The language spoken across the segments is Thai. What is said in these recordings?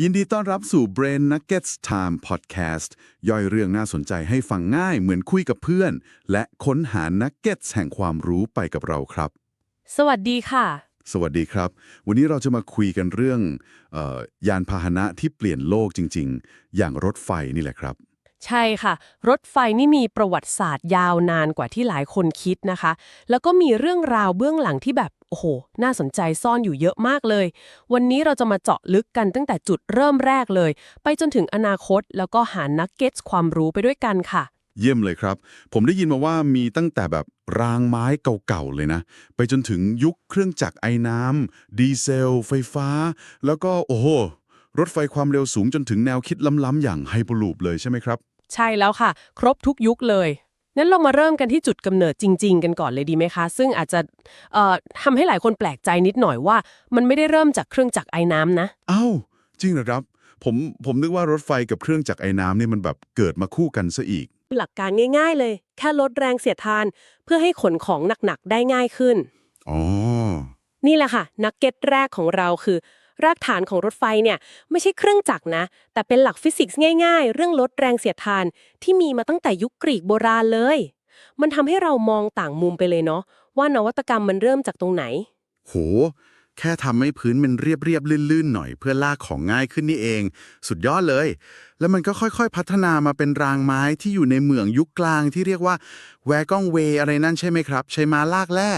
ยินดีต้อนรับสู่ Brain Nuggets Time Podcast ย่อยเรื่องน่าสนใจให้ฟังง่ายเหมือนคุยกับเพื่อน และค้นหา Nuggets แห่งความรู้ไปกับเราครับ สวัสดีค่ะ สวัสดีครับ วันนี้เราจะมาคุยกันเรื่องเออยานพาหนะที่เปลี่ยนโลกจริง ๆ อย่างรถไฟนี่แหละครับ ใช่ค่ะ รถไฟนี่มีประวัติศาสตร์ยาวนานกว่าที่หลายคนคิดนะคะ แล้วก็มีเรื่องราวเบื้องหลังที่แบบ โอ้โห น่าสนใจซ่อนอยู่เยอะมากเลย วันนี้เราจะมาเจาะลึกกันตั้งแต่จุดเริ่มแรกเลย ไปจนถึงอนาคตแล้วก็หานักเก็ตความรู้ไปด้วยกันค่ะ เยี่ยมเลยครับ ผมได้ยินมาว่ามีตั้งแต่แบบรางไม้เก่าๆเลยนะ ไปจนถึงยุคเครื่องจักรไอ้น้ำดีเซล ไฟฟ้า แล้วก็โอ้โหรถไฟความเร็วสูงจนถึงแนวคิดล้ำๆอย่างไฮเปอร์ลูปเลยใช่ไหมครับ ใช่แล้วค่ะ ครบทุกยุคเลยงั้นเรามาเริ่มกันที่จุดกำเนิดจริง ๆ กันก่อนเลยดีไหมคะ ซึ่งอาจจะเอ่อทำให้หลายคนแปลกใจนิดหน่อยว่า มันไม่ได้เริ่มจากเครื่องจักรไอ้น้ำนะอ้าวจริงเหรอครับ ผมผมนึกว่ารถไฟกับเครื่องจักรไอ้น้ำนี่มันแบบเกิดมาคู่กันซะอีก หลักการง่าย ๆ เลย แค่ลดแรงเสียดทาน เพื่อให้ขนของหนักๆได้ง่ายขึ้นอ๋อนี่แหละค่ะ นักเก็ตแรกของเราคือ รากฐานของรถไฟเนี่ยไม่ใช่เครื่องจักรนะ แต่เป็นหลักฟิสิกส์ง่ายๆ เรื่องลดแรงเสียดทาน ที่มีมาตั้งแต่ยุคกรีกโบราณเลย มันทำให้เรามองต่างมุมไปเลยเนาะว่านวัตกรรมมันเริ่มจากตรงไหน โห แค่ทำให้พื้นมันเรียบๆลื่นๆ หน่อยเพื่อลากของง่ายขึ้นนี่เอง สุดยอดเลย แล้วมันก็ค่อยๆ พัฒนามาเป็นรางไม้ที่อยู่ในเมืองยุคกลางที่เรียกว่าแวกองเวอะไรนั่นใช่ไหมครับ ใช้มาลากแร่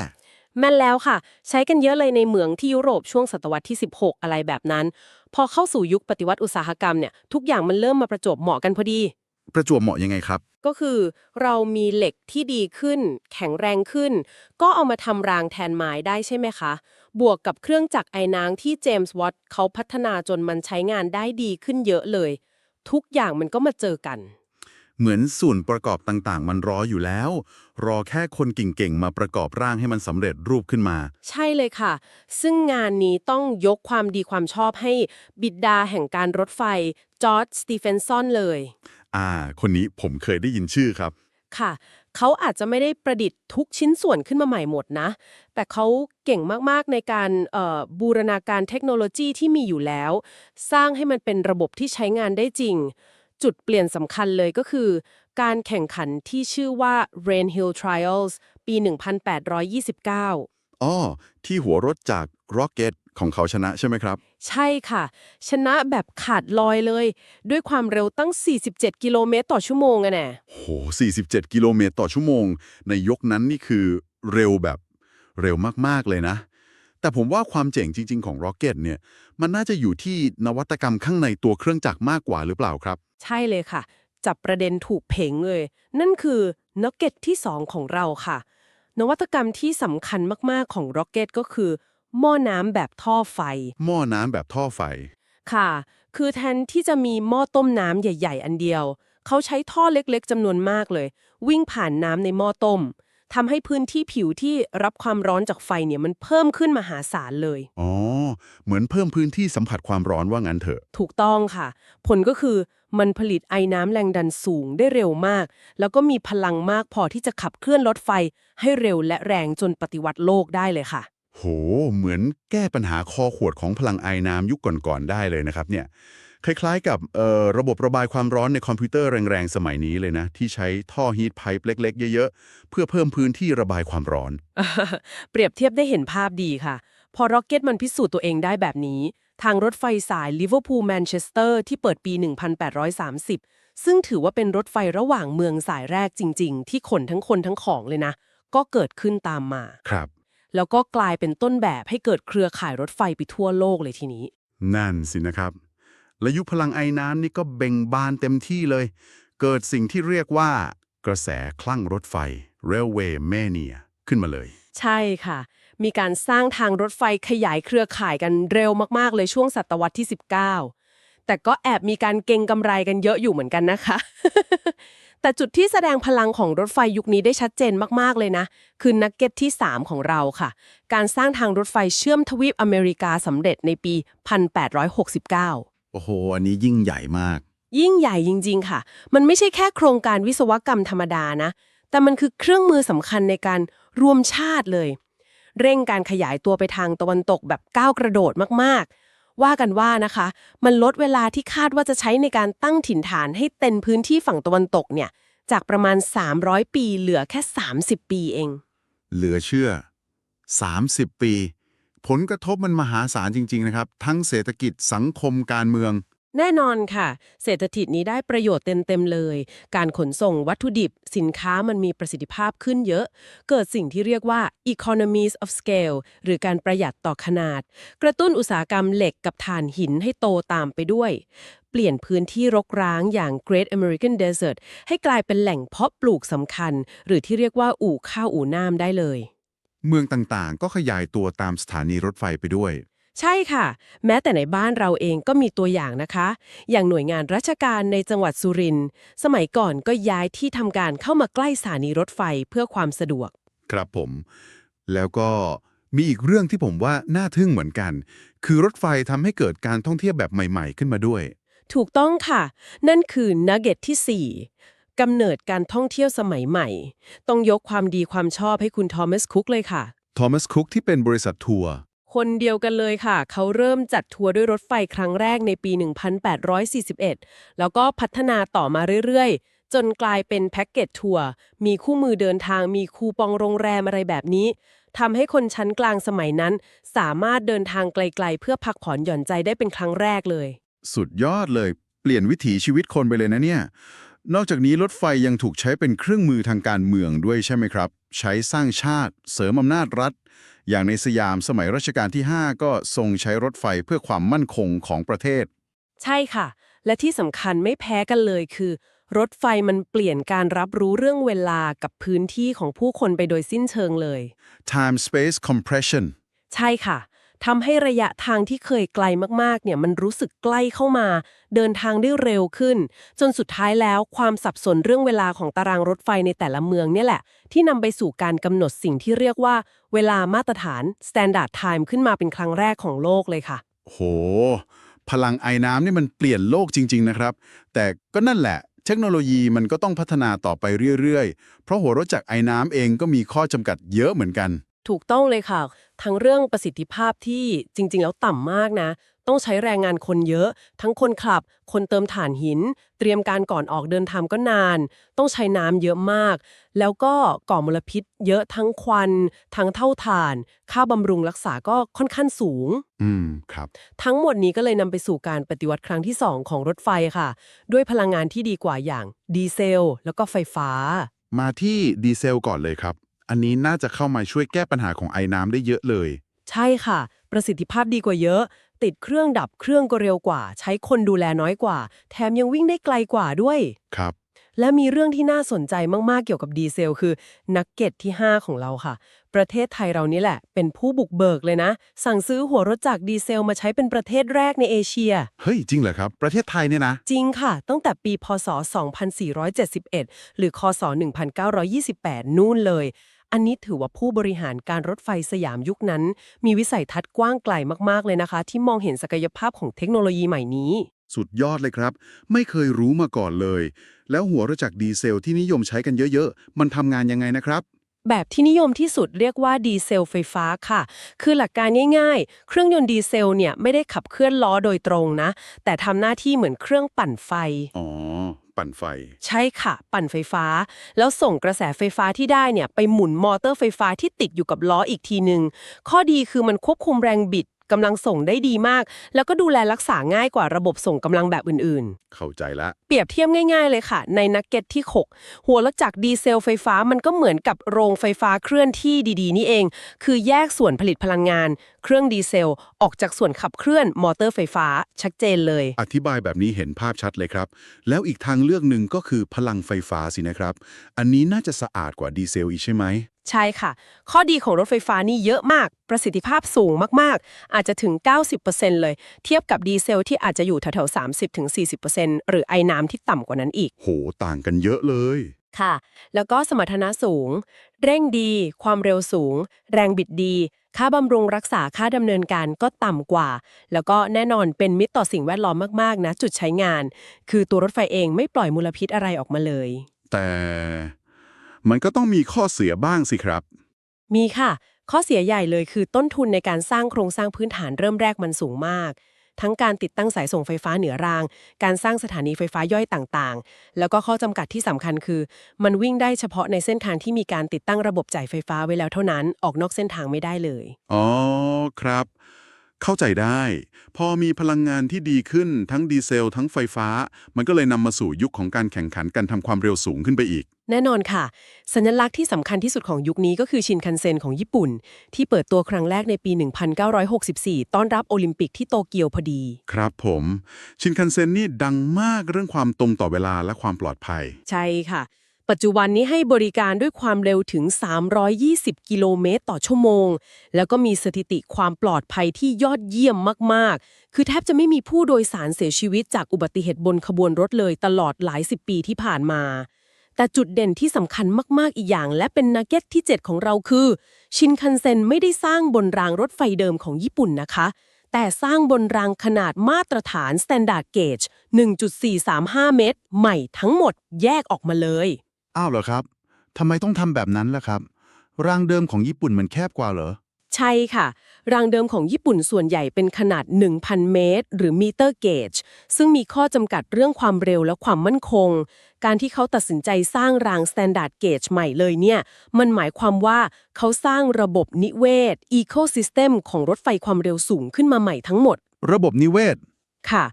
แม่นแล้วค่ะ ใช้กันเยอะเลยในเหมืองที่ยุโรปช่วงศตวรรษที่ 16 อะไรแบบนั้น พอเข้าสู่ยุคปฏิวัติอุตสาหกรรมเนี่ยทุกอย่างมันเริ่มมาประจวบเหมาะกันพอดี ประจวบเหมาะยังไงครับ ก็คือเรามีเหล็กที่ดีขึ้น แข็งแรงขึ้น ก็เอามาทำรางแทนไม้ได้ใช่ไหมคะ บวกกับเครื่องจักรไอ้นางที่เจมส์วอตต์เขาพัฒนาจนมันใช้งานได้ดีขึ้นเยอะเลย ทุกอย่างมันก็มาเจอกัน เหมือนส่วนประกอบต่างๆ มันรออยู่แล้ว รอแค่คนเก่งๆ มาประกอบร่างให้มันสำเร็จรูปขึ้นมา ใช่เลยค่ะ ซึ่งงานนี้ต้องยกความดีความชอบให้บิดาแห่งการรถไฟ จอร์จสตีเฟนสันเลย อ่า คนนี้ผมเคยได้ยินชื่อครับ ค่ะ เขาอาจจะไม่ได้ประดิษฐ์ทุกชิ้นส่วนขึ้นมาใหม่หมดนะ แต่เขาเก่งมากๆในการเอ่อบูรณาการเทคโนโลยีที่มีอยู่แล้ว สร้างให้มันเป็นระบบที่ใช้งานได้จริง จุดเปลี่ยนสำคัญเลยก็คือ การแข่งขันที่ชื่อว่า Rain Hill Trials ปี 1829 อ๋อ ที่หัวรถจาก Rocket ของเขาชนะใช่ไหมครับ ใช่ค่ะ ชนะแบบขาดลอยเลย ด้วยความเร็วตั้ง 47 กิโลเมตรต่อชั่วโมงอะแน่โห 47 กิโลเมตรต่อชั่วโมง ในยกนั้นนี่คือเร็วแบบเร็วมาก ๆ เลยนะ แต่ผมว่าความเจ๋งจริง ๆ ของ Rocket เนี่ย มันน่าจะอยู่ที่นวัตกรรมข้างในตัวเครื่องจักรมากกว่าหรือเปล่าครับ ใช่เลยค่ะ จับประเด็นถูกเพ่งเลย นั่นคือน็อกเก็ตที่ 2 ของเราค่ะ นวัตกรรมที่สำคัญมากๆของร็อกเก็ตก็คือ หม้อน้ำแบบท่อไฟ หม้อน้ำแบบท่อไฟ ค่ะ คือแทนที่จะมีหม้อต้มน้ำใหญ่ ๆ อันเดียว เขาใช้ท่อเล็กๆจำนวนมากเลย วิ่งผ่านน้ำในหม้อต้ม ทำให้พื้นที่ผิวที่รับความร้อนจากไฟเนี่ยมันเพิ่มขึ้นมหาศาลเลย อ๋อ เหมือนเพิ่มพื้นที่สัมผัสความร้อนว่างั้นเถอะ ถูกต้องค่ะ ผลก็คือมันผลิตไอ้น้ำแรงดันสูงได้เร็วมาก แล้วก็มีพลังมากพอที่จะขับเคลื่อนรถไฟ ให้เร็วและแรงจนปฏิวัติโลกได้เลยค่ะ โห เหมือนแก้ปัญหาคอขวดของพลังไอน้ำยุคก่อนๆได้เลยนะครับเนี่ย คล้ายๆ กับเอ่อระบบระบายความร้อนในคอมพิวเตอร์แรงๆ สมัยนี้เลยนะ ที่ใช้ท่อฮีทไพป์เล็ก ๆ เยอะ ๆ เพื่อเพิ่มพื้นที่ระบายความร้อน เปรียบเทียบได้เห็นภาพดีค่ะ พอร็อกเก็ตมันพิสูจน์ตัวเองได้แบบนี้ ทางรถไฟสายลิเวอร์พูลแมนเชสเตอร์ที่เปิดปี 1830 ซึ่งถือว่าเป็นรถไฟระหว่างเมืองสายแรกจริง ๆ ที่ขนทั้งคนทั้งของเลยนะ ก็เกิดขึ้นตามมาครับ แล้วก็กลายเป็นต้นแบบให้เกิดเครือข่ายรถไฟไปทั่วโลกเลยทีนี้ นั่นสินะครับ และยุคพลังไอน้ำนี่ก็เบ่งบานเต็มที่เลย เกิดสิ่งที่เรียกว่า กระแสคลั่งรถไฟ Railway Mania ขึ้นมาเลย ใช่ค่ะ มีการสร้างทางรถไฟขยายเครือข่ายกันเร็วมากๆ เลยช่วงศตวรรษที่ 19 แต่ก็แอบมีการเก็งกำไรกันเยอะอยู่เหมือนกันนะคะ แต่จุดที่แสดงพลังของรถไฟยุคนี้ได้ชัดเจนมากๆเลยนะ คือนักเก็ตที่ 3 ของเราค่ะ การสร้างทางรถไฟเชื่อมทวีปอเมริกาสำเร็จในปี 1869 โอ้โห อันนี้ยิ่งใหญ่มาก ยิ่งใหญ่จริง ๆ ค่ะ มันไม่ใช่แค่โครงการวิศวกรรมธรรมดานะ แต่มันคือเครื่องมือสำคัญในการรวมชาติเลย เร่งการขยายตัวไปทางตะวันตกแบบก้าวกระโดดมากว่ากันว่านะคะ มันลดเวลาที่คาดว่าจะใช้ในการตั้งถิ่นฐานให้เต็มพื้นที่ฝั่งตะวันตกเนี่ย จากประมาณ 300 ปีเหลือแค่ 30 ปีเอง เหลือเชื่อ 30 ปี ผลกระทบมันมหาศาลจริง ๆ นะครับ ทั้งเศรษฐกิจสังคมการเมือง แน่นอนค่ะ เศรษฐกิจนี้ได้ประโยชน์เต็ม ๆ เลย การขนส่งวัตถุดิบ สินค้ามันมีประสิทธิภาพขึ้นเยอะ เกิดสิ่งที่เรียกว่า economies of scale หรือการประหยัดต่อขนาด กระตุ้นอุตสาหกรรมเหล็กกับถ่านหินให้โตตามไปด้วย เปลี่ยนพื้นที่รกร้างอย่าง Great American Desert ให้กลายเป็นแหล่งเพาะปลูกสำคัญ หรือที่เรียกว่าอู่ข้าวอู่น้ำได้เลย เมืองต่างๆ ก็ขยายตัวตามสถานีรถไฟไปด้วย ใช่ค่ะ แม้แต่ในบ้านเราเองก็มีตัวอย่างนะคะ อย่างหน่วยงานราชการในจังหวัดสุรินทร์สมัยก่อนก็ย้ายที่ทำการเข้ามาใกล้สถานีรถไฟเพื่อความสะดวก ครับผม แล้วก็มีอีกเรื่องที่ผมว่าน่าทึ่งเหมือนกัน คือรถไฟทำให้เกิดการท่องเที่ยวแบบใหม่ ๆ ขึ้นมาด้วย ถูกต้องค่ะ นั่นคือนักเก็ตที่ 4 กำเนิดการท่องเที่ยวสมัยใหม่ ต้องยกความดีความชอบให้คุณทอมัสคุกเลยค่ะ ทอมัสคุกที่เป็นบริษัททัวร์ คนเดียวกันเลยค่ะ เขาเริ่มจัดทัวร์ด้วยรถไฟครั้งแรกในปี 1841 แล้วก็พัฒนาต่อมาเรื่อยๆ จนกลายเป็นแพ็กเกจทัวร์ มีคู่มือเดินทาง มีคูปองโรงแรมอะไรแบบนี้ทำให้คนชั้นกลางสมัยนั้น สามารถเดินทางไกลๆ เพื่อพักผ่อนหย่อนใจได้เป็นครั้งแรกเลย สุดยอดเลย เปลี่ยนวิถีชีวิตคนไปเลยนะเนี่ย นอกจากนี้รถไฟยังถูกใช้เป็นเครื่องมือทางการเมืองด้วยใช่ไหมครับ ใช้สร้างชาติ เสริมอำนาจรัฐ อย่างในสยามสมัยรัชกาลที่ 5 ก็ทรงใช้รถไฟเพื่อความมั่นคงของประเทศ ใช่ค่ะ และที่สำคัญไม่แพ้กันเลยคือ รถไฟมันเปลี่ยนการรับรู้เรื่องเวลากับพื้นที่ของผู้คนไปโดยสิ้นเชิงเลย time space compression ใช่ค่ะ ทำให้ระยะทางที่เคยไกลมากๆ เนี่ยมันรู้สึกใกล้เข้ามา เดินทางได้เร็วขึ้น จนสุดท้ายแล้วความสับสนเรื่องเวลาของตารางรถไฟในแต่ละเมืองเนี่ยแหละ ที่นำไปสู่การกำหนดสิ่งที่เรียกว่า เวลามาตรฐาน standard time ขึ้นมาเป็นครั้งแรกของโลกเลยค่ะ โห พลังไอ้น้ำนี่มันเปลี่ยนโลกจริง ๆ นะครับ แต่ก็นั่นแหละเทคโนโลยีมันก็ต้องพัฒนาต่อไปเรื่อย ๆ เพราะหัวรถจักรไอ้น้ำเองก็มีข้อจำกัดเยอะเหมือนกัน ถูกต้องเลยค่ะ ทั้งเรื่องประสิทธิภาพที่จริง ๆ แล้วต่ำมากนะ ต้องใช้แรงงานคนเยอะ ทั้งคนขับ คนเติมถ่านหิน เตรียมการก่อนออกเดินทางก็นาน ต้องใช้น้ำเยอะมาก แล้วก็ก่อมลพิษ เยอะทั้งควัน ทั้งเท่าถ่าน ค่าบำรุงรักษาก็ค่อนข้างสูง อืมครับ ทั้งหมดนี้ก็เลยนำไปสู่การปฏิวัติครั้งที่ 2 ของรถไฟค่ะ ด้วยพลังงานที่ดีกว่าอย่างดีเซล แล้วก็ไฟฟ้า มาที่ดีเซลก่อนเลยครับ อันนี้น่าจะเข้ามาช่วยแก้ปัญหาของไอ้น้ำได้เยอะเลย ใช่ค่ะ ประสิทธิภาพดีกว่าเยอะ ติดเครื่องดับเครื่องก็เร็วกว่า ใช้คนดูแลน้อยกว่า แถมยังวิ่งได้ไกลกว่าด้วย ครับ และมีเรื่องที่น่าสนใจมาก ๆ เกี่ยวกับดีเซล คือ นักเก็ตที่ 5 ของเราค่ะ ประเทศไทยเรานี่แหละ เป็นผู้บุกเบิกเลยนะ สั่งซื้อหัวรถจักรดีเซล มาใช้เป็นประเทศแรกในเอเชีย เฮ้ย จริงเหรอครับ ประเทศไทยเนี่ยนะ จริงค่ะ ตั้งแต่ปี พศ 2471 หรือ คศ 1928 นู่นเลย อันนี้ถือว่าผู้บริหารการรถไฟสยามยุคนั้น มีวิสัยทัศน์กว้างไกลมากๆเลยนะคะ ที่มองเห็นศักยภาพของเทคโนโลยีใหม่นี้ สุดยอดเลยครับ ไม่เคยรู้มาก่อนเลย แล้วหัวรถจักรดีเซลที่นิยมใช้กันเยอะๆ มันทำงานยังไงนะครับแบบที่นิยมที่สุดเรียกว่าดีเซลไฟฟ้าค่ะ คือหลักการง่ายๆ เครื่องยนต์ดีเซลเนี่ยไม่ได้ขับเคลื่อนล้อโดยตรงนะ แต่ทำหน้าที่เหมือนเครื่องปั่นไฟ อ๋อ ปั่นไฟ ใช่ค่ะ ปั่นไฟฟ้า แล้วส่งกระแสไฟฟ้าที่ได้เนี่ยไปหมุนมอเตอร์ไฟฟ้าที่ติดอยู่กับล้ออีกทีหนึ่งข้อดีคือมันควบคุมแรงบิด กำลังส่งได้ดีมาก แล้วก็ดูแลรักษาง่ายกว่าระบบส่งกำลังแบบอื่นเข้าใจละ ๆ เปรียบเทียบง่ายๆเลยค่ะ ในนักเก็ตที่ 6 หัวรถจักรดีเซลไฟฟ้ามันก็เหมือนกับโรงไฟฟ้าเคลื่อนที่ดีๆ นี่เอง คือแยกส่วนผลิตพลังงาน เครื่องดีเซลออกจากส่วนขับเคลื่อนมอเตอร์ไฟฟ้าชัดเจนเลย อธิบายแบบนี้เห็นภาพชัดเลยครับ แล้วอีกทางเลือกหนึ่งก็คือพลังไฟฟ้าสินะครับ อันนี้น่าจะสะอาดกว่าดีเซลอีกใช่ไหม ใช่ค่ะ ข้อดีของรถไฟฟ้านี่เยอะมาก ประสิทธิภาพสูงมาก ๆ อาจจะถึง 90%เลย เทียบกับดีเซลที่อาจจะอยู่แถวๆ30-40%หรือไอ้น้ำที่ต่ำกว่านั้นอีก โห ต่างกันเยอะเลย ค่ะ แล้วก็สมรรถนะสูง เร่งดี ความเร็วสูง แรงบิดดี ค่าบำรุงรักษาค่าดำเนินการก็ต่ำกว่า แล้วก็แน่นอนเป็นมิตรต่อสิ่งแวดล้อมมากๆนะจุดใช้งาน คือตัวรถไฟเองไม่ปล่อยมลพิษอะไรออกมาเลย แต่ มันก็ต้องมีข้อเสียบ้างสิครับ มีค่ะ ข้อเสียใหญ่เลยคือต้นทุนในการสร้างโครงสร้างพื้นฐานเริ่มแรกมันสูงมาก ทั้งการติดตั้งสายส่งไฟฟ้าเหนือราง การสร้างสถานีไฟฟ้าย่อยต่างๆ แล้วก็ข้อจำกัดที่สำคัญคือ มันวิ่งได้เฉพาะในเส้นทางที่มีการติดตั้งระบบจ่ายไฟฟ้าไว้แล้วเท่านั้น ออกนอกเส้นทางไม่ได้เลย อ๋อ ครับ เข้าใจได้ พอมีพลังงานที่ดีขึ้นทั้งดีเซล ทั้งไฟฟ้า มันก็เลยนำมาสู่ยุคของการแข่งขันกันทำความเร็วสูงขึ้นไปอีก แน่นอนค่ะ สัญลักษณ์ที่สำคัญที่สุดของยุคนี้ก็คือชินคันเซ็นของญี่ปุ่น ที่เปิดตัวครั้งแรกในปี 1964 ต้อนรับโอลิมปิกที่โตเกียวพอดี ครับผม ชินคันเซ็นนี่ดังมากเรื่องความตรงต่อเวลาและความปลอดภัย ใช่ค่ะ ปัจจุบันนี้ให้บริการด้วยความเร็วถึง 320 กิโลเมตรต่อชั่วโมง แล้วก็มีสถิติความปลอดภัยที่ยอดเยี่ยมมาก ๆ คือแทบจะไม่มีผู้โดยสารเสียชีวิตจากอุบัติเหตุบนขบวนรถเลยตลอดหลายสิบปีที่ผ่านมา แต่จุดเด่นที่สำคัญมาก ๆ อีกอย่าง และเป็นนักเก็ตที่ 7 ของเราคือ ชินคันเซ็นไม่ได้สร้างบนรางรถไฟเดิมของญี่ปุ่นนะคะ แต่สร้างบนรางขนาดมาตรฐาน Standard Gauge 1.435 เมตร ใหม่ทั้งหมดแยกออกมาเลย อ้าวเหรอครับทำไมต้องทำแบบนั้นล่ะครับ รางเดิมของญี่ปุ่นมันแคบกว่าเหรอ ใช่ค่ะ รางเดิมของญี่ปุ่นส่วนใหญ่เป็นขนาด 1,000 เมตร หรือมิเตอร์เกจซึ่งมีข้อจำกัดเรื่องความเร็วและความมั่นคง การที่เขาตัดสินใจสร้างราง Standard Gauge ใหม่เลยเนี่ย มันหมายความว่าเขาสร้างระบบนิเวศ Ecosystem ของรถไฟความเร็วสูงขึ้นมาใหม่ทั้งหมด ระบบนิเวศ ค่ะ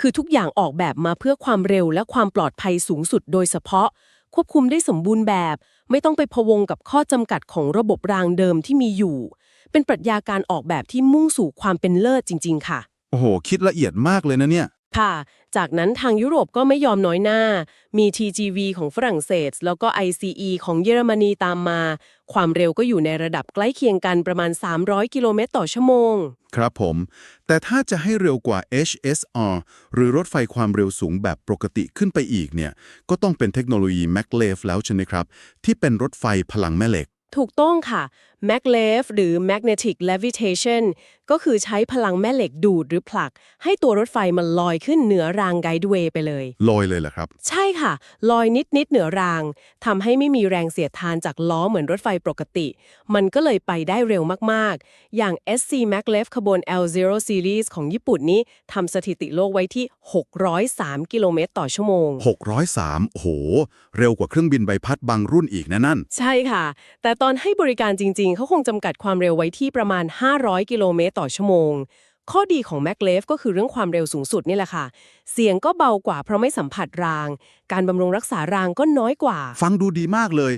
คือทุกอย่างออกแบบมาเพื่อความเร็วและความปลอดภัยสูงสุดโดยเฉพาะ ควบคุมได้สมบูรณ์แบบ ไม่ต้องไปพะวงกับข้อจำกัดของระบบรางเดิมที่มีอยู่ เป็นปรัชญาการออกแบบที่มุ่งสู่ความเป็นเลิศจริง ๆ ค่ะ โอ้โห คิดละเอียดมากเลยนะเนี่ย ค่ะ จากนั้นทางยุโรปก็ไม่ยอมน้อยหน้า มี TGV ของฝรั่งเศส แล้วก็ ICE ของเยอรมนีตามมา ความเร็วก็อยู่ในระดับใกล้เคียงกันประมาณ 300 กิโลเมตรต่อชั่วโมง ครับผม แต่ถ้าจะให้เร็วกว่า HSR หรือรถไฟความเร็วสูงแบบปกติขึ้นไปอีกเนี่ย ก็ต้องเป็นเทคโนโลยี maglev แล้วใช่ไหมครับ ที่เป็นรถไฟพลังแม่เหล็ก ถูกต้องค่ะ maglev หรือ magnetic levitation ก็คือใช้พลังแม่เหล็กดูดหรือผลัก ให้ตัวรถไฟมันลอยขึ้นเหนือรางไกด์เวย์ไปเลย ลอยเลยเหรอครับ ใช่ค่ะ ลอยนิดนิด ๆ เหนือราง ทำให้ไม่มีแรงเสียดทานจากล้อเหมือนรถไฟปกติ มันก็เลยไปได้เร็วมาก ๆ อย่าง SC Maglev ขบวน L0 Series ของญี่ปุ่นนี้ทำสถิติโลกไว้ที่ 603 กิโลเมตรต่อชั่วโมง 603 โอ้โห เร็วกว่าเครื่องบินใบพัดบางรุ่นอีกนะนั่น ใช่ค่ะ แต่ตอนให้บริการจริงๆ เขาคงจำกัดความเร็วไว้ที่ประมาณ 500 กิโลเมตรต่อชั่วโมง ข้อดีของ m a c l e v ก็คือเรื่องความเร็วสูงสุดนี่แหละค่ะ เสียงก็เบากว่าเพราะไม่สัมผัสราง การบำรุงรักษารางก็น้อยกว่า ฟังดูดีมากเลย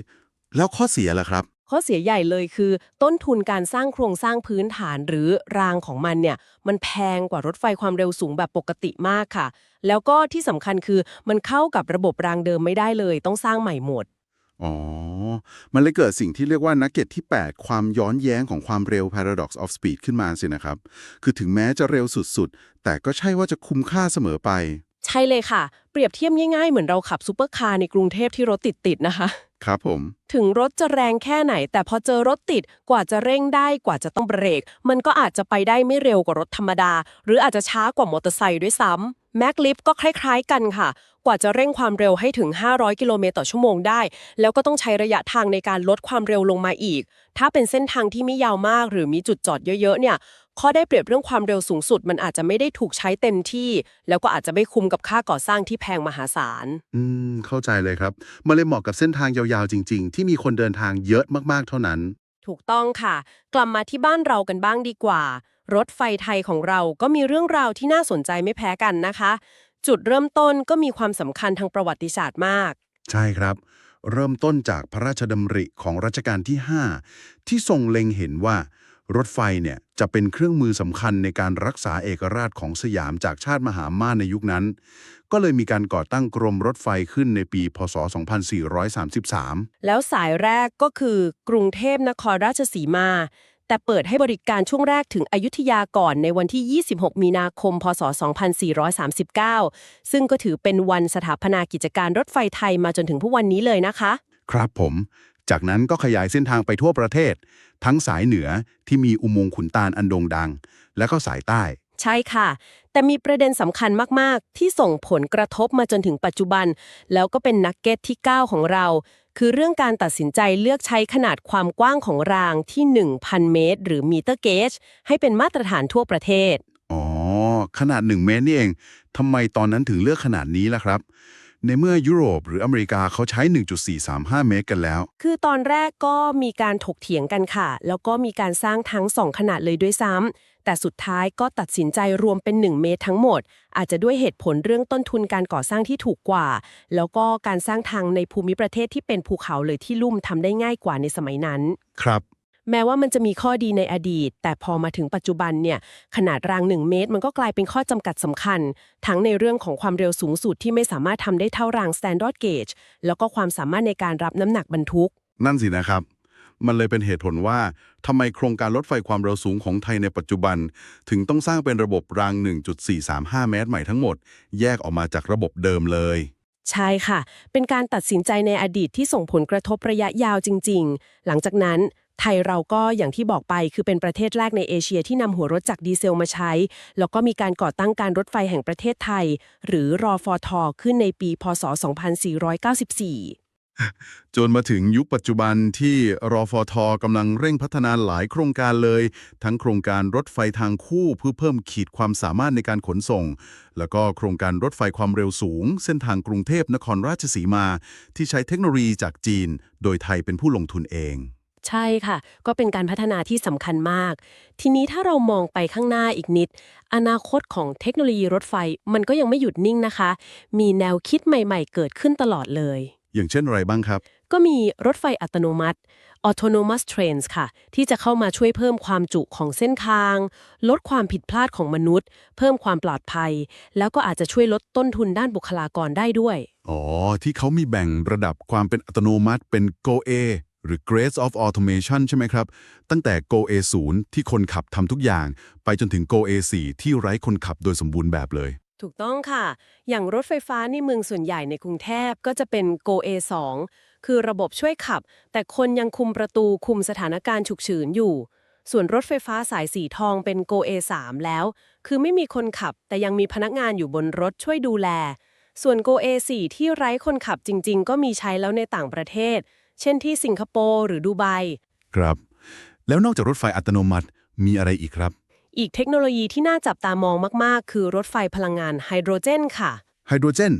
แล้วข้อเสียล่ะครับ ข้อเสียใหญ่เลยคือ ต้นทุนการสร้างโครงสร้างพื้นฐานหรือรางของมันเนี่ย มันแพงกว่ารถไฟความเร็วสูงแบบปกติมากค่ะ แล้วก็ที่สำคัญคือมันเข้ากับระบบรางเดิมไม่ได้เลย ต้องสร้างใหม่หมด อ๋อ มันเลยเกิดสิ่งที่เรียกว่านักเก็ตที่ 8 ความย้อนแย้งของความเร็ว paradox of speed ขึ้นมาสินะครับ คือถึงแม้จะเร็วสุดๆ แต่ก็ใช่ว่าจะคุ้มค่าเสมอไป ใช่เลยค่ะ เปรียบเทียบง่ายๆ เหมือนเราขับซูเปอร์คาร์ในกรุงเทพที่รถติดๆนะคะ ครับผม ถึงรถจะแรงแค่ไหน แต่พอเจอรถติดกว่าจะเร่งได้กว่าจะต้องเบรก มันก็อาจจะไปได้ไม่เร็วกว่ารถธรรมดา หรืออาจจะช้ากว่ามอเตอร์ไซค์ด้วยซ้ำ แม็กลิฟก็คล้ายๆกันค่ะ กว่าจะเร่งความเร็วให้ถึง 500 กิโลเมตรต่อชั่วโมงได้ แล้วก็ต้องใช้ระยะทางในการลดความเร็วลงมาอีก ถ้าเป็นเส้นทางที่ไม่ยาวมาก หรือมีจุดจอดเยอะๆ เนี่ย ข้อได้เปรียบเรื่องความเร็วสูงสุด มันอาจจะไม่ได้ถูกใช้เต็มที่ แล้วก็อาจจะไม่คุ้มกับค่าก่อสร้างที่แพงมหาศาล อืม เข้าใจเลยครับ มันเลยเหมาะกับเส้นทางยาวๆ จริง ๆ ที่มีคนเดินทางเยอะมากๆ เท่านั้น ถูกต้องค่ะ กลับมาที่บ้านเรากันบ้างดีกว่า รถไฟไทยของเราก็มีเรื่องราวที่น่าสนใจไม่แพ้กันนะคะ จุดเริ่มต้นก็มีความสำคัญทางประวัติศาสตร์มาก ใช่ครับ เริ่มต้นจากพระราชดำริของรัชกาลที่ 5 ที่ทรงเล็งเห็นว่ารถไฟเนี่ยจะเป็นเครื่องมือสำคัญในการรักษาเอกราชของสยามจากชาติมหาอำมาตย์ในยุคนั้น ก็เลยมีการก่อตั้งกรมรถไฟขึ้นในปี พศ 2433 แล้วสายแรกก็คือกรุงเทพนครราชสีมา แต่เปิดให้บริการช่วงแรกถึงอยุธยาก่อนในวันที่ 26 มีนาคม พศ 2439 ซึ่งก็ถือเป็นวันสถาปนากิจการรถไฟไทยมาจนถึงผู้วันนี้เลยนะคะ ครับผม จากนั้นก็ขยายเส้นทางไปทั่วประเทศ ทั้งสายเหนือที่มีอุโมงค์ขุนตาลอันโด่งดัง และก็สายใต้ ใช่ค่ะ แต่มีประเด็นสำคัญมาก ๆ ที่ส่งผลกระทบมาจนถึงปัจจุบัน แล้วก็เป็นนักเก็ตที่ 9 ของเรา คือเรื่องการตัดสินใจเลือกใช้ขนาดความกว้างของรางที่ 1,000 เมตร หรือมิเตอร์เกจให้เป็นมาตรฐานทั่วประเทศ อ๋อ ขนาด 1 เมตรนี่เองทำไมตอนนั้นถึงเลือกขนาดนี้ล่ะครับ ในเมื่อยุโรปหรืออเมริกาเขาใช้ 1.435 เมตรกันแล้ว คือตอนแรกก็มีการถกเถียงกันค่ะ แล้วก็มีการสร้างทั้ง2ขนาดเลยด้วยซ้ำ แต่สุดท้ายก็ตัดสินใจรวมเป็น 1 เมตรทั้งหมด อาจจะด้วยเหตุผลเรื่องต้นทุนการก่อสร้างที่ถูกกว่า แล้วก็การสร้างทางในภูมิประเทศที่เป็นภูเขาเลยที่ลุ่มทำได้ง่ายกว่าในสมัยนั้น ครับแม้ว่ามันจะมีข้อดีในอดีต แต่พอมาถึงปัจจุบันเนี่ย ขนาดราง 1 เมตร มันก็กลายเป็นข้อจำกัดสำคัญ ทั้งในเรื่องของความเร็วสูงสุดที่ไม่สามารถทำได้เท่าราง Standard Gauge แล้วก็ความสามารถในการรับน้ำหนักบรรทุก นั่นสินะครับ มันเลยเป็นเหตุผลว่าทำไมโครงการรถไฟความเร็วสูงของไทยในปัจจุบัน ถึงต้องสร้างเป็นระบบราง 1.435 เมตรใหม่ทั้งหมด แยกออกมาจากระบบเดิมเลย ใช่ค่ะ เป็นการตัดสินใจในอดีตที่ส่งผลกระทบระยะยาวจริง ๆ หลังจากนั้นไทยเราก็อย่างที่บอกไปคือเป็นประเทศแรกในเอเชียที่นำหัวรถจากดีเซลมาใช้ แล้วก็มีการก่อตั้งการรถไฟแห่งประเทศไทย หรือรอฟอทอขึ้นในปี พศ 2494 จนมาถึงยุคปัจจุบันที่รอฟทกำลังเร่งพัฒนาหลายโครงการเลย ทั้งโครงการรถไฟทางคู่เพื่อเพิ่มขีดความสามารถในการขนส่ง แล้วก็โครงการรถไฟความเร็วสูง เส้นทางกรุงเทพนครราชสีมา ที่ใช้เทคโนโลยีจากจีน โดยไทยเป็นผู้ลงทุนเอง ใช่ค่ะ ก็เป็นการพัฒนาที่สำคัญมาก ทีนี้ถ้าเรามองไปข้างหน้าอีกนิด อนาคตของเทคโนโลยีรถไฟมันก็ยังไม่หยุดนิ่งนะคะ มีแนวคิดใหม่ ๆ เกิดขึ้นตลอดเลย อย่างเช่นอะไรบ้างครับ ก็มีรถไฟอัตโนมัติ autonomous trains ค่ะ ที่จะเข้ามาช่วยเพิ่มความจุของเส้นทาง ลดความผิดพลาดของมนุษย์ เพิ่มความปลอดภัย แล้วก็อาจจะช่วยลดต้นทุนด้านบุคลากรได้ด้วย อ๋อ ที่เขามีแบ่งระดับความเป็นอัตโนมัติเป็น Go A หรือ Grades of Automation ใช่ไหมครับ ตั้งแต่ Go A 0 ที่คนขับทำทุกอย่าง ไปจนถึง Go A 4 ที่ไร้คนขับโดยสมบูรณ์แบบเลย ถูกต้องค่ะ อย่างรถไฟฟ้าในเมืองส่วนใหญ่ในกรุงเทพก็จะเป็น Go A2 คือระบบช่วยขับ แต่คนยังคุมประตูคุมสถานการณ์ฉุกเฉินอยู่ ส่วนรถไฟฟ้าสายสีทองเป็น Go A3 แล้ว คือไม่มีคนขับ แต่ยังมีพนักงานอยู่บนรถช่วยดูแล ส่วน Go A4 ที่ไร้คนขับจริง ๆ ก็มีใช้แล้วในต่างประเทศ เช่นที่สิงคโปร์หรือดูไบ ครับ แล้วนอกจากรถไฟอัตโนมัติมีอะไรอีกครับ อีกเทคโนโลยีที่น่าจับตามองมาก ๆ คือรถไฟพลังงานไฮโดรเจนค่ะไฮโดรเจน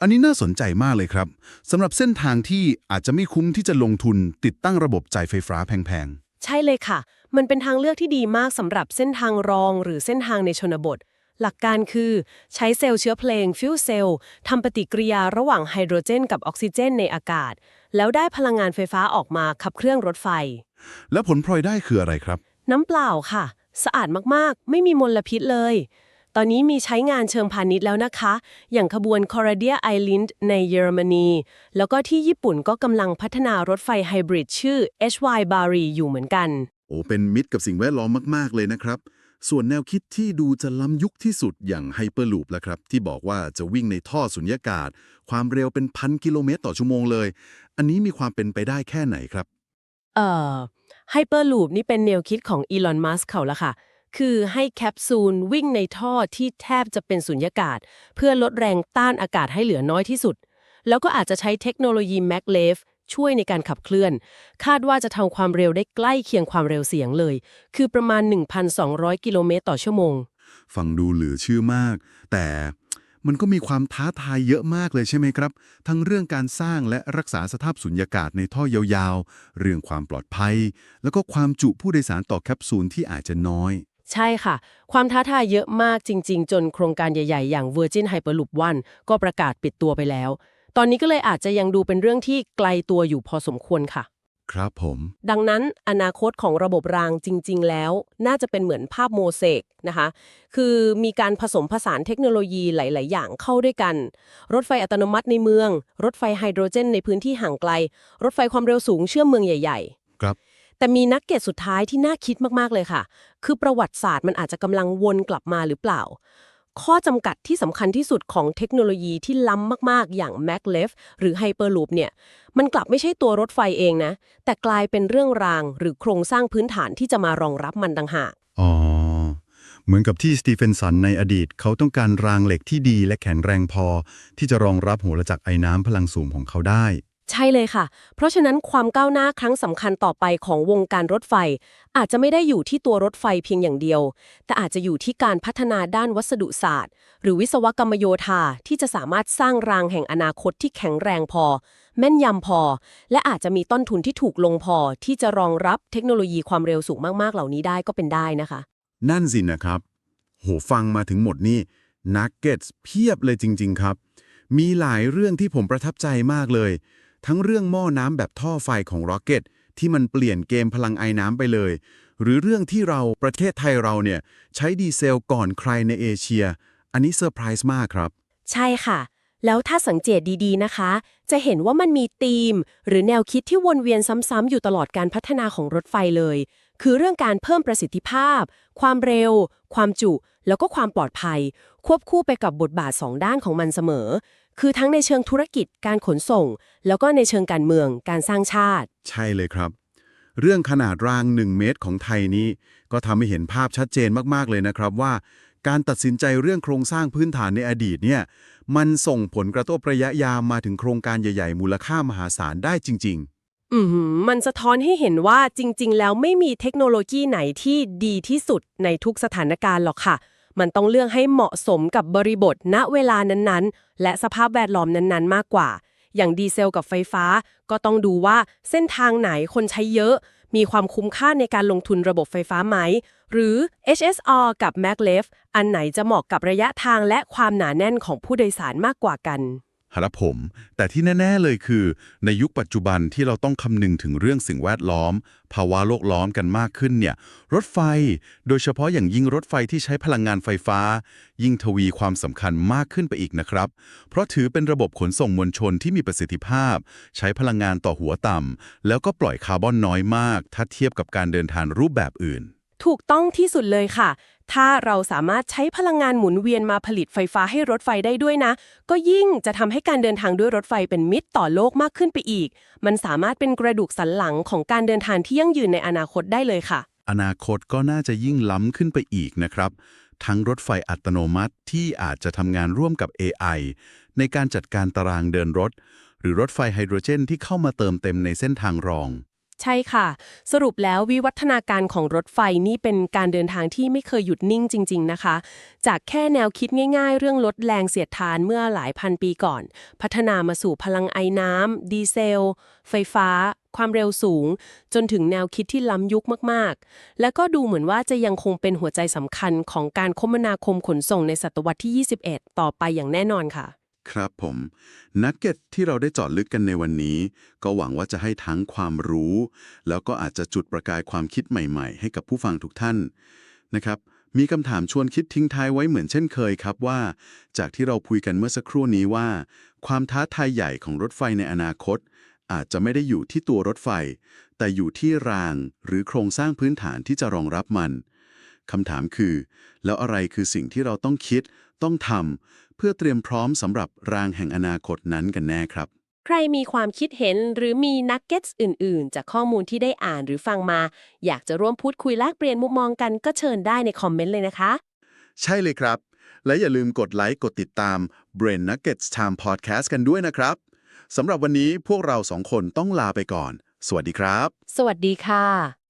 อันนี้น่าสนใจมากเลยครับสำหรับเส้นทางที่อาจจะไม่คุ้มที่จะลงทุนติดตั้งระบบจ่ายไฟฟ้าแพงใช่เลยค่ะ มันเป็นทางเลือกที่ดีมากสำหรับเส้นทางรองหรือเส้นทางในชนบท หลักการคือใช้เซลล์เชื้อเพลิงฟิวเซลล์ทำปฏิกิริยาระหว่างไฮโดรเจน กับออกซิเจน ในอากาศ แล้วได้พลังงานไฟฟ้าออกมาขับเครื่องรถไฟๆแล้วผลพลอยได้คืออะไรครับ น้ำเปล่าค่ะ สะอาดมากๆ ไม่มีมลพิษเลย ตอนนี้มีใช้งานเชิงพาณิชย์แล้วนะคะ อย่างขบวน c o r a d i a Island ในเยอรมนี แล้วก็ที่ญี่ปุ่นก็กำลังพัฒนารถไฟไฮบริดชื่อ HY Bari อยู่เหมือนกัน โอ้เป็นมิตรกับสิ่งแวดล้อมมากๆเลยนะครับ ส่วนแนวคิดที่ดูจะล้ำยุคที่สุดอย่างไฮเปอร์ลูปละครับ ที่บอกว่าจะวิ่งในท่อสุญญากาศ ความเร็วเป็นพันกิโลเมตรต่อชั่วโมงเลย อันนี้มีความเป็นไปได้แค่ไหนครับ เอ่อ ไฮเปอร์ลูปนี่เป็นแนวคิดของอีลอนมัสเขาละค่ะ คือให้แคปซูลวิ่งในท่อที่แทบจะเป็นสุญญากาศ เพื่อลดแรงต้านอากาศให้เหลือน้อยที่สุด แล้วก็อาจจะใช้เทคโนโลยีแมกเลฟช่วยในการขับเคลื่อน คาดว่าจะทำความเร็วได้ใกล้เคียงความเร็วเสียงเลย คือประมาณ 1,200 กิโลเมตรต่อชั่วโมง ฟังดูเหลือเชื่อมาก แต่ มันก็มีความท้าทายเยอะมากเลยใช่ไหมครับ ทั้งเรื่องการสร้างและรักษาสภาพสุญญากาศในท่อยาวๆ เรื่องความปลอดภัย แล้วก็ความจุผู้โดยสารต่อแคปซูลที่อาจจะน้อย ใช่ค่ะ ความท้าทายเยอะมากจริง ๆ จนโครงการใหญ่ๆ อย่าง Virgin Hyperloop One ก็ประกาศปิดตัวไปแล้ว ตอนนี้ก็เลยอาจจะยังดูเป็นเรื่องที่ไกลตัวอยู่พอสมควรค่ะ ครับผม ดังนั้นอนาคตของระบบรางจริง ๆ แล้ว น่าจะเป็นเหมือนภาพโมเสกนะคะ คือมีการผสมผสานเทคโนโลยีหลาย ๆ อย่างเข้าด้วยกัน รถไฟอัตโนมัติในเมือง รถไฟไฮโดรเจนในพื้นที่ห่างไกล รถไฟความเร็วสูงเชื่อมเมืองใหญ่ ๆ ครับ แต่มีนักเก็ตสุดท้ายที่น่าคิดมาก ๆ เลยค่ะ คือประวัติศาสตร์มันอาจจะกำลังวนกลับมาหรือเปล่า ข้อจำกัดที่สำคัญที่สุดของเทคโนโลยีที่ล้ำมาก ๆ อย่าง maglev หรือ hyperloop เนี่ย มันกลับไม่ใช่ตัวรถไฟเองนะ แต่กลายเป็นเรื่องรางหรือโครงสร้างพื้นฐานที่จะมารองรับมันต่างหาก อ๋อ เหมือนกับที่สตีเฟนสันในอดีต เขาต้องการรางเหล็กที่ดีและแข็งแรงพอ ที่จะรองรับหัวระจักรไอ้น้ำพลังสูงของเขาได้ ใช่เลยค่ะ เพราะฉะนั้นความก้าวหน้าครั้งสำคัญต่อไปของวงการรถไฟ อาจจะไม่ได้อยู่ที่ตัวรถไฟเพียงอย่างเดียว แต่อาจจะอยู่ที่การพัฒนาด้านวัสดุศาสตร์ หรือวิศวกรรมโยธาที่จะสามารถสร้างรางแห่งอนาคตที่แข็งแรงพอ แม่นยำพอ และอาจจะมีต้นทุนที่ถูกลงพอ ที่จะรองรับเทคโนโลยีความเร็วสูงมากๆเหล่านี้ได้ก็เป็นได้นะคะ นั่นสินะครับ โหฟังมาถึงหมดนี่นักเก็ตเพียบเลยจริง ๆ ครับ มีหลายเรื่องที่ผมประทับใจมากเลย ทั้งเรื่องหม้อน้ำแบบท่อไฟของ Rocket ที่มันเปลี่ยนเกมพลังไอ้น้ำไปเลย หรือเรื่องที่เราประเทศไทยเราเนี่ยใช้ดีเซลก่อนใครในเอเชีย อันนี้เซอร์ไพรส์มากครับ ใช่ค่ะ แล้วถ้าสังเกตดีๆนะคะ จะเห็นว่ามันมีธีม หรือแนวคิดที่วนเวียนซ้ำๆอยู่ตลอดการพัฒนาของรถไฟเลย คือเรื่องการเพิ่มประสิทธิภาพ ความเร็ว ความจุ แล้วก็ความปลอดภัย ควบคู่ไปกับบทบาทสองด้านของมันเสมอ คือทั้งในเชิงธุรกิจการขนส่ง แล้วก็ในเชิงการเมือง การสร้างชาติ ใช่เลยครับ เรื่องขนาดราง 1 เมตรของไทยนี้ ก็ทำให้เห็นภาพชัดเจนมากๆเลยนะครับว่า การตัดสินใจเรื่องโครงสร้างพื้นฐานในอดีตเนี่ยมันส่งผลกระทบระยะยาวมาถึงโครงการใหญ่ ๆ มูลค่ามหาศาลได้จริงอือหือมันสะท้อนให้เห็นว่าจริง ๆ แล้วไม่มีเทคโนโลยีไหนที่ดีที่สุดในทุกสถานการณ์หรอกค่ะ มันต้องเลือกให้เหมาะสมกับบริบทณเวลานั้นๆ และสภาพแวดล้อมนั้นๆ มากกว่า อย่างดีเซลกับไฟฟ้า ก็ต้องดูว่าเส้นทางไหนคนใช้เยอะ มีความคุ้มค่าในการลงทุนระบบไฟฟ้าไหม หรือ HSR กับ maglev อันไหนจะเหมาะกับระยะทางและความหนาแน่นของผู้โดยสารมากกว่ากัน ครับผม แต่ที่แน่ ๆ เลยคือ ในยุคปัจจุบันที่เราต้องคำนึงถึงเรื่องสิ่งแวดล้อม ภาวะโลกล้อมกันมากขึ้นเนี่ย รถไฟ โดยเฉพาะอย่างยิ่งรถไฟที่ใช้พลังงานไฟฟ้า ยิ่งทวีความสำคัญมากขึ้นไปอีกนะครับ เพราะถือเป็นระบบขนส่งมวลชนที่มีประสิทธิภาพ ใช้พลังงานต่อหัวต่ำแล้วก็ปล่อยคาร์บอนน้อยมาก ถ้าเทียบกับการเดินทางรูปแบบอื่น ถูกต้องที่สุดเลยค่ะ ถ้าเราสามารถใช้พลังงานหมุนเวียนมาผลิตไฟฟ้าให้รถไฟได้ด้วยนะ ก็ยิ่งจะทำให้การเดินทางด้วยรถไฟเป็นมิตรต่อโลกมากขึ้นไปอีก มันสามารถเป็นกระดูกสันหลังของการเดินทางที่ยั่งยืนในอนาคตได้เลยค่ะ อนาคตก็น่าจะยิ่งล้ำขึ้นไปอีกนะครับ ทั้งรถไฟอัตโนมัติที่อาจจะทำงานร่วมกับ AI ในการจัดการตารางเดินรถ หรือรถไฟไฮโดรเจนที่เข้ามาเติมเต็มในเส้นทางรอง ใช่ค่ะ สรุปแล้ววิวัฒนาการของรถไฟนี่เป็นการเดินทางที่ไม่เคยหยุดนิ่งจริง ๆ นะคะ จากแค่แนวคิดง่าย ๆ เรื่องลดแรงเสียดทานเมื่อหลายพันปีก่อน พัฒนามาสู่พลังไอน้ำดีเซล ไฟฟ้า ความเร็วสูง จนถึงแนวคิดที่ล้ำยุคมากๆ และก็ดูเหมือนว่าจะยังคงเป็นหัวใจสำคัญของการคมนาคมขนส่งในศตวรรษที่ 21 ต่อไปอย่างแน่นอนค่ะ ครับผมนักเก็ตที่เราได้จาะลึกกันในวันนี้ ก็หวังว่าจะให้ทั้งความรู้ แล้วก็อาจจะจุดประกายความคิดใหม่ๆ ให้กับผู้ฟังทุกท่านนะครับมีคำถามชวนคิดทิ้งท้ายไว้เหมือนเช่นเคยครับว่า จากที่เราคุยกันเมื่อสักครู่นี้ว่า ความท้าทายใหญ่ของรถไฟในอนาคต อาจจะไม่ได้อยู่ที่ตัวรถไฟ แต่อยู่ที่รางหรือโครงสร้างพื้นฐานที่จะรองรับมันคำถามคือ แล้วอะไรคือสิ่งที่เราต้องคิด ต้องทำ เพื่อเตรียมพร้อมสำหรับรางแห่งอนาคตนั้นกันแน่ครับ ใครมีความคิดเห็นหรือมีนักเก็ตอื่น ๆ จากข้อมูลที่ได้อ่านหรือฟังมา อยากจะร่วมพูดคุยแลกเปลี่ยนมุมมองกันก็เชิญได้ในคอมเมนต์เลยนะคะ ใช่เลยครับ และอย่าลืมกดไลค์กดติดตาม Brain Nuggets Time Podcast กันด้วยนะครับสำหรับวันนี้พวกเราสองคนต้องลาไปก่อน สวัสดีครับ สวัสดีค่ะ